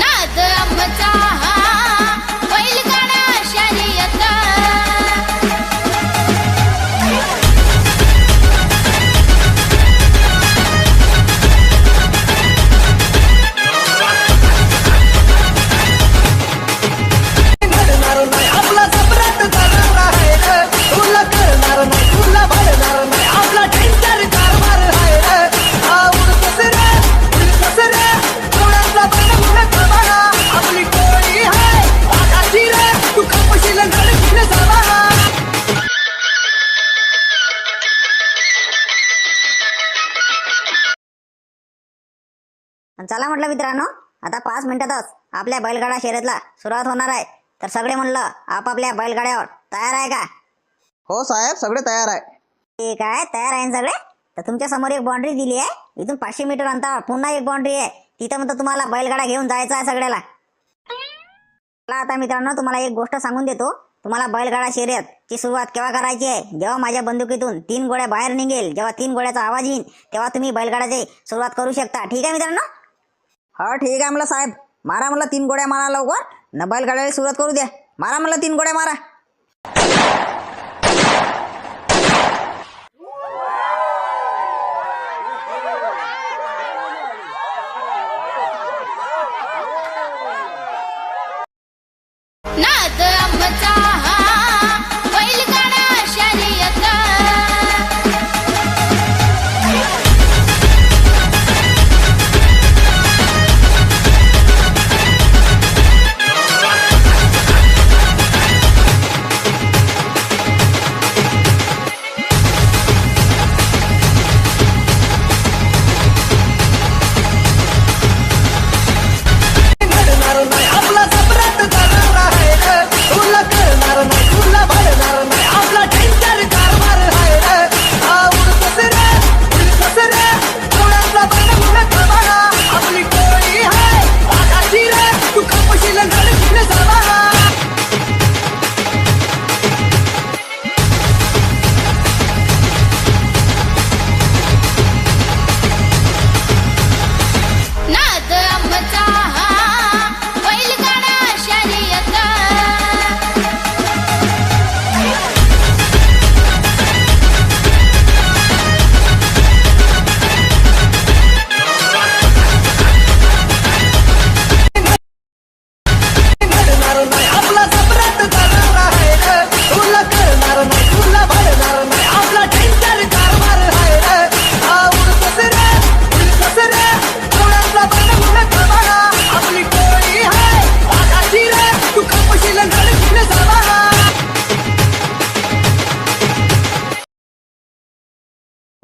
नाद आमचा बैलगाडा चला म्हटलं मित्रांनो आता पाच मिनिटातच आपल्या बैलगाडा शर्यतला सुरुवात होणार आहे. तर सगळे म्हणलं आपापल्या बैलगाड्यावर तयार आहे का? हो साहेब सगळे तयार आहे. ठीक आहे तयार आहे ना सगळे? तर तुमच्यासमोर एक बाउंड्री दिली आहे. इथून पाचशे मीटर अंतरावर पुन्हा एक बाउंड्री आहे. तिथं म्हणतो तुम्हाला बैलगाडा घेऊन जायचा आहे सगळ्याला. मला आता मित्रांनो तुम्हाला एक गोष्ट सांगून देतो. तुम्हाला बैलगाडा शर्यत ची सुरुवात केव्हा करायची आहे? जेव्हा माझ्या बंदुकीतून तीन गोळ्या बाहेर निघेल जेव्हा तीन गोळ्याचा आवाज येईल तेव्हा तुम्ही बैलगाड्याची सुरुवात करू शकता. ठीक आहे मित्रांनो? हो ठीक आहे म्हणलं साहेब. मारा म्हणलं तीन गोड्या मारा लवकर. न बैलगाड्याला सुरुवात करू द्या. मारा म्हणलं तीन गोड्या मारा.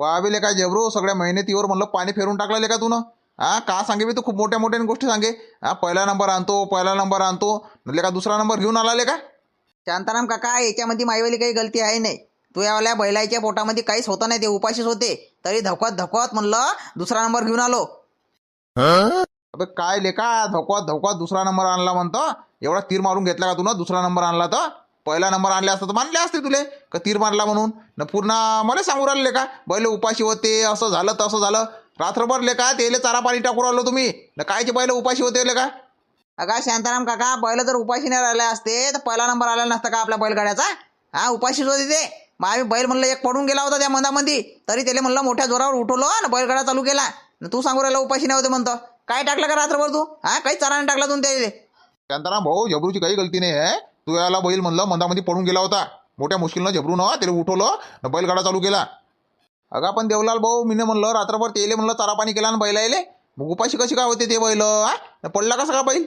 वाबिले काय जबरू सगळ्या मेहनतीवर म्हणलं पाणी फेरून टाकलेले का तू ना हा का सांगे बे तू? खूप मोठ्या मोठ्या गोष्टी सांगे. हा पहिला नंबर आणतो पहिला नंबर आणतो म्हणले का दुसरा नंबर घेऊन आलाले का? शांताराम काका याच्यामध्ये माईवाली काही गलती आहे नाही. तू यावाल्या बैलाच्या पोटामध्ये काहीच होतं नाही ते उपाशीच होते. तरी धकवत धकवत म्हणलं दुसरा नंबर घेऊन आलो. अबे काय लेका? धोकवात धोकवात दुसरा नंबर आणला म्हणतो. एवढा तीर मारून घेतला का तू ना दुसरा नंबर आणला तर? पहिला नंबर आणले असता तर मानले असते तुले. का तीर मारला म्हणून? न पूर्ण मला सांगू राहिले का? बैल उपाशी होते असं झालं तसं झालं. रात्रभर लेका तेले चारा पाणी टाकून राहिलो तुम्ही. न कायचे बैल उपाशी होते लेका अगा शांताराम काका बैल जर उपाशी नाही राहिले असते तर पहिला नंबर आला नसता का आपल्या बैलगाड्याचा? हा उपाशीच होते ते. मग आम्ही बैल म्हणलं एक पडून गेला होता त्या मंदामध्ये तरी त्याला म्हणलं मोठ्या जोरावर उठवलं आणि बैलगाडा चालू केला. न तू सांगू राहिला उपाशी नाही होते म्हणतो. काय टाकलं का रात्रभर तू? हा काही चारा नाही टाकला तू त्याला शांताराम भाऊ जबरूची काही गलती नाही आहे तू याला बैल म्हणलं मंदामध्ये पडून गेला होता. मोठ्या मुश्किलनं झबरून त्याला उठवलं न बैलगाडा चालू केला. अगं पण देवलाल भाऊ मीने म्हणलं रात्रभर तेले म्हणलं चारा पाणी केला बैला बैलायले मग उपाशी कशी काय होते ते बैल हा? पडला कसा का बैल?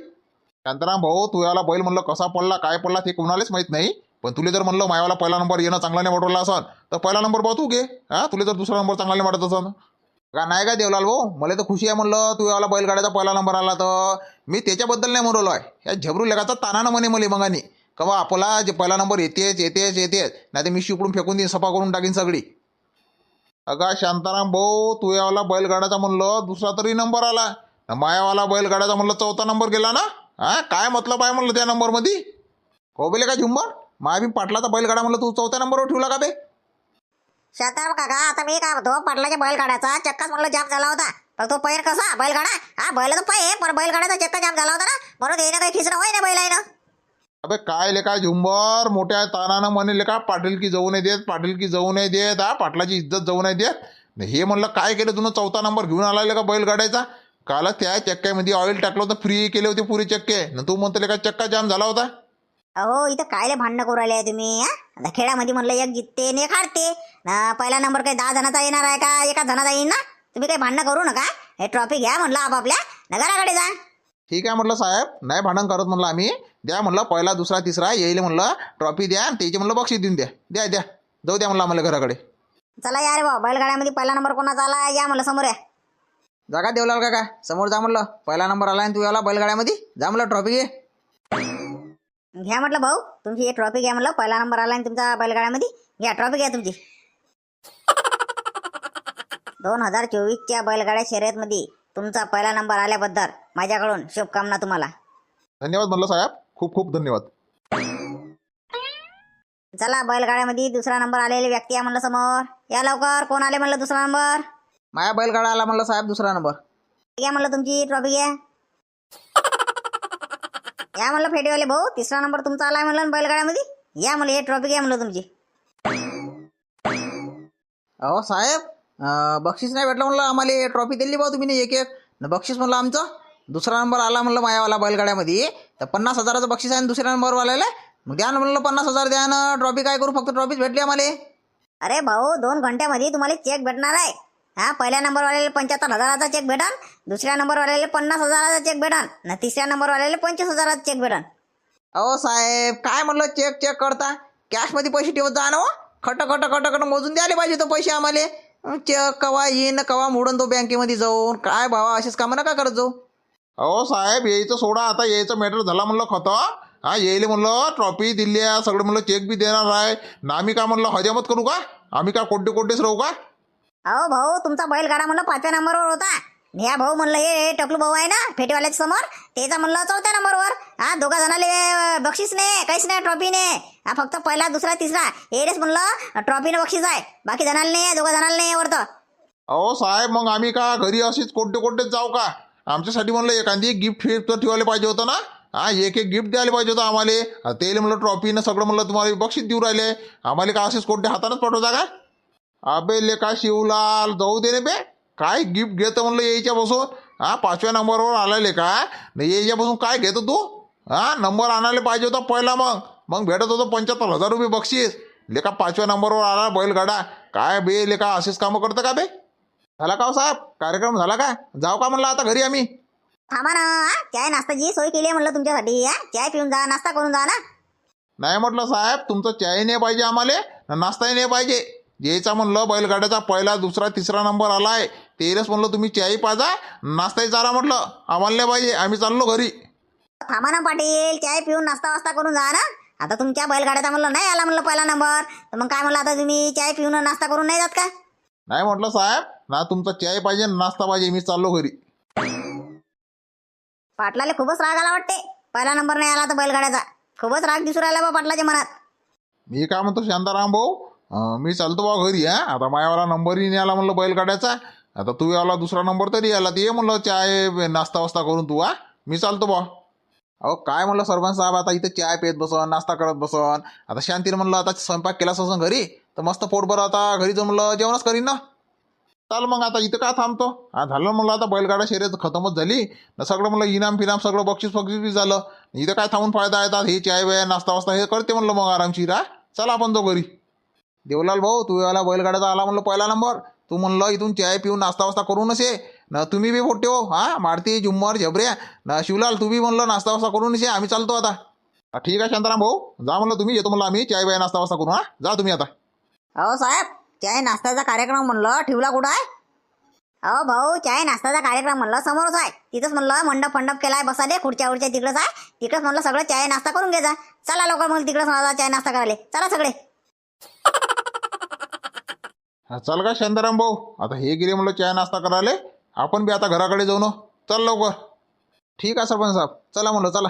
शांताराम भाऊ तू याला बैल म्हणलं कसा पडला काय पडला ते कोणालाच माहीत नाही. पण तुला जर म्हणलं मायावाला पहिला नंबर येणं चांगला नाही वाटवला असन तर पहिला नंबर भाऊ तू घे हा? तुला जर दुसरा नंबर चांगला नाही वाटत असन. का नाही का देवलाल भाऊ? मला तर खुशी आहे म्हणलं तू याला बैलगाड्याचा पहिला नंबर आला तर. मी त्याच्याबद्दल नाही म्हणलो आहे. या झबरू लेखाचा तानानं म्हणे मले मगानी. का आपला जे पहिला नंबर येतेच येतेच येतेच. नाही तर मी शिकडून फेकून देईन सफा करून टाकीन सगळी. अगा शांताराम भाऊ तू यावाला बैलगाड्याचा म्हणलं दुसरा तरी नंबर आला. मायावाला बैलगाड्याचा म्हणलं चौथा नंबर गेला ना? हा? काय मतलब आहे म्हणलं त्या नंबरमध्ये हो बेले का झुंबर? मायाबी पाटलाचा बैलगाडा म्हणलं तू चौथ्या नंबरवर ठेवला का बे? शांताराम काका आता मी काय म्हणतो पाटलाच्या बैलगाड्याचा चक्काच म्हणलं जाम झाला होता. तर तो पैर कसा? बैलगाडा? हा बैल तर पाय पण बैलगाड्याचा चक्का जाम झाला होता ना? म्हणून येणं काही खिचरा होय ना बैलायनं. अबे काय लेका झुंबर? मोठ्या तानानं म्हणे लेका पाटील की जाऊ नाही देत पाटील की जाऊ नाही देत हा? पाटलाची इज्जत जाऊ नाही देत. हे म्हणलं काय केलं तुला चौथा नंबर घेऊन आला का बैलगाड्याचा काल त्या चक्क्यामध्ये ऑइल टाकलं होतं फ्री केले होते पुरे चक्के. न तू म्हणतो का चक्का जाम झाला होता? अहो इथं कायले भांडणं करू राहिले तुम्ही आता खेळामध्ये म्हणलं एक जितते ने काढते पहिला नंबर काही दहा जणाचा येणार आहे का एका जणाचा येईन ना? तुम्ही काही भांडणं करू नका. हे ट्रॉफी घ्या म्हणलं आपापल्या. नगराकडे जा. ठीक आहे म्हटलं साहेब नाही भांडण करत म्हणलं आम्ही. द्या म्हणलं पहिला दुसरा तिसरा येईल म्हणलं ट्रॉफी द्या आणि त्याची म्हणलं बक्षीस देऊन द्या. द्या द्या. जाऊ द्या म्हणलं आम्हाला घराकडे. चला या रे भाऊ बैलगाड्यामध्ये पहिला नंबर कोणाचा आला? या म्हणलं समोर या. जागा देवलाल काका समोर जा म्हणलं. पहिला नंबर आला आणि तू याला बैलगाड्यामध्ये. जा म्हणलं ट्रॉफी घे. घ्या म्हटलं भाऊ तुमची एक ट्रॉफी घ्या म्हणलं. पहिला नंबर आला आणि तुमचा बैलगाड्यामध्ये. घ्या ट्रॉफी घ्या तुमची. दोन हजार चोवीसच्या बैलगाड्या शर्यतमध्ये तुमचा पहिला नंबर आल्याबद्दल माझ्याकडून शुभकामना तुम्हाला. धन्यवाद म्हणलं साहेब. खूप खूप धन्यवाद. चला बैलगाड्यामध्ये दुसरा नंबर आलेली व्यक्ती आहे म्हणलं समोर. या लवकर कोण आले म्हणलं दुसरा नंबर? माया बैलगाडा आला म्हणलं साहेब दुसरा नंबर. घ्या म्हणलं तुमची ट्रॉफी घ्या. या म्हणलं फेटीवाले भाऊ तिसरा नंबर तुमचा आलाय म्हणलं बैलगाड्यामध्ये. या म्हणलं हे ट्रॉफी घ्या म्हणलं तुमची. अहो साहेब अं, बक्षीस नाही भेटलं म्हणलं आम्हाला ट्रॉफी दिली बा तुम्ही एक एक. न बक्षीस म्हणलं आमचं. दुसरा नंबर आला म्हणलं मायावाला बैलगाड्यामध्ये. तर पन्नास हजाराचं बक्षीस आहे ना दुसऱ्या नंबरवाल्याला. मग द्या ना म्हणलं पन्नास हजार द्या ना. ट्रॉफी काय करू? फक्त ट्रॉफीच भेटली आम्हाला. अरे भाऊ दोन घंट्यामध्ये तुम्हाला चेक भेटणार आहे. हा पहिल्या नंबरवाल्याला पंच्याहत्तर हजाराचा चेक भेटन. दुसऱ्या नंबरवाल्याला पन्नास हजाराचा चेक भेटन. ना तिसऱ्या नंबरवाल्याला पंचवीस हजाराचा चेक भेटन. अहो साहेब काय म्हणलं चेक चेक करता? कॅशमध्ये पैसे ठेवत जा ना हो. खट खट खट खट मोजून द्यायला पाहिजे तो पैसे आम्हाला. चेक कवा येईन कवा मोडून तो बँकेमध्ये जाऊन? काय भावा असेच कामं नका करत जाऊ. अहो साहेब यायचं सोडा आता यायचं मॅटर झाला म्हणलं खत. हा येईल म्हणलं ट्रॉफी दिली आहे सगळं म्हणलं चेक बी देणार आहे. ना आम्ही काय म्हणलं हजामत करू का? आम्ही काय कोड्डे कोड्डेच राहू का? अहो भाऊ तुमचा बैलगाडा म्हणलं पाचव्या नंबरवर होता. ह्या भाऊ म्हणलं हे टकलू भाऊ आहे ना फेटीवाल्याच्या समोर? त्याचा म्हणलं चौथ्या नंबरवर. हा दोघा जणाले बक्षीस नाही काहीच नाही ट्रॉफी नाही हा फक्त पहिला दुसरा तिसरा. हेरेच म्हणलं ट्रॉफीनं बक्षीस आहे. बाकी जणाला नाही दोघा जणाला नाही वरतं अहो साहेब मग आम्ही का घरी अशीच कोड्डे कोड्डेच जाऊ का? आमच्यासाठी म्हणलं एखादी गिफ्ट फिफ्ट तर ठेवायला पाहिजे होतं ना? हा एक एक गिफ्ट द्यायला पाहिजे होतं आम्हाला. तेल म्हणलं ट्रॉफीनं सगळं म्हणलं तुम्हाला बक्षीस देऊ राहिले. आम्हाला का असेच कोणत्या हातानच पाठवता का? अबे लेखा शिवलाल जाऊ दे रे बे. काय गिफ्ट घेतं म्हणलं यायच्या बसून हा पाचव्या नंबरवर आला लेखा न यायच्यापासून काय घेतो तू? हा नंबर आणायला पाहिजे होता पहिला मग. मग भेटत होतं पंच्याहत्तर हजार रुपये बक्षीस. लेखा पाचव्या नंबरवर आला बैलगाडा. काय बे लेखा असेच कामं करतं का बे? झाला का हो साहेब? कार्यक्रम झाला का जाऊ का म्हणलं आता घरी आम्ही? थांबा ना हा? चाय नाश्ताची सोय केली आहे म्हणलं तुमच्यासाठी हा? चाय पिऊन जा नाश्ता करून जा ना. नाही म्हटलं साहेब तुमचं चाय नाही पाहिजे आम्हाला न नाश्ताही नाही पाहिजे. यायचा म्हणलं बैलगाड्याचा पहिला दुसरा तिसरा नंबर आलाय. तेलच म्हणलं तुम्ही चायही पाजा नाश्ताही चारा म्हटलं. आम्हाला नाही पाहिजे आम्ही चाललो घरी. थांबा ना पाटील चाय पिऊन नाश्ता वास्ता करून जा ना. आता तुमच्या बैलगाड्याचा म्हणलं नाही आला म्हणलं पहिला नंबर. तर मग काय म्हणलं आता तुम्ही चाय पिऊन नाश्ता करून नाही जात का? नाही म्हटलं साहेब ना तुमचा चाय पाहिजे न नाश्ता पाहिजे मी चाललो घरी. पाटलाला खूपच राग आला वाटते. पहिला नंबर नाही आला तर बैलगाड्याचा. खूपच राग दिसू राहिला बा पाटलाच्या मनात. मी काय म्हणतो शांताराम भाऊ अं, मी चालतो बा घरी हा. आता मायावाला नंबरही नाही आला म्हणलं बैलगाड्याचा. आता तू आला दुसरा नंबर तरी आला ते ये म्हणलं चाय नाश्ता वास्ता करून तू हा. मी चालतो बा. अहो काय म्हणलं सरपंच साहेब आता इथं चाय पेत बसन नाश्ता करत बसन. आता शांतीने म्हणलं आता स्वयंपाक केला असं घरी तर मस्त पोटभर आता घरी म्हणलं जेवणच करीन ना. चाल मग आता इथं का थांबतो? हा झालं म्हणलं आता बैलगाडा शर्यत खतमच झाली. न सगळं म्हणलं इनाम फिनाम सगळं बक्षीस बक्षीस बी झालं. इथं काय थांबून फायदा येतात हे चाय वया नाश्ता वास्ता हे करते म्हणलं मग आरामशीर हा चला आपण तो घरी. देवलाल भाऊ तू याला बैलगाड्याचा आला म्हणलं पहिला नंबर. तू म्हणलं इथून चाय पिऊन नाश्ता वास्ता करूनच ये न तुम्ही बी पोट्टे हो हा मारती झुम्मर झबऱ्या. न शिवलाल तू बी म्हणलं नाश्ता वास्ता करूनच ये आम्ही चालतो आता. ठीक आहे शांताराम भाऊ. जा म्हणलं तुम्ही येतो म्हणलं आम्ही. चाय बाय नाश्ता वास्ता करू हा. जा तुम्ही आता. हो साहेब. चाय नाश्त्याचा कार्यक्रम म्हणलं? ठेवला कुठं आहे? अहो भाऊ चाय नाश्त्याचा कार्यक्रम म्हणलं? समोरच आहे. तिथंच म्हणलं मंडप फंडप केलाय बसा दे खुर्च्या उडच्या तिकडंच आहे. तिकडंच म्हणलं सगळं चाय नाश्ता करून घे जा. चला लवकर मग तिकडंच मला चाय नाश्ता करायला चला सगळे. हा चल का शांताराम भाऊ? आता हे गेले म्हणलं चाय नाश्ता करायला आपण बी आता घराकडे जाऊ न. चल लवकर. ठीक आहे सरपंच साहेब. चला म्हणलं चला.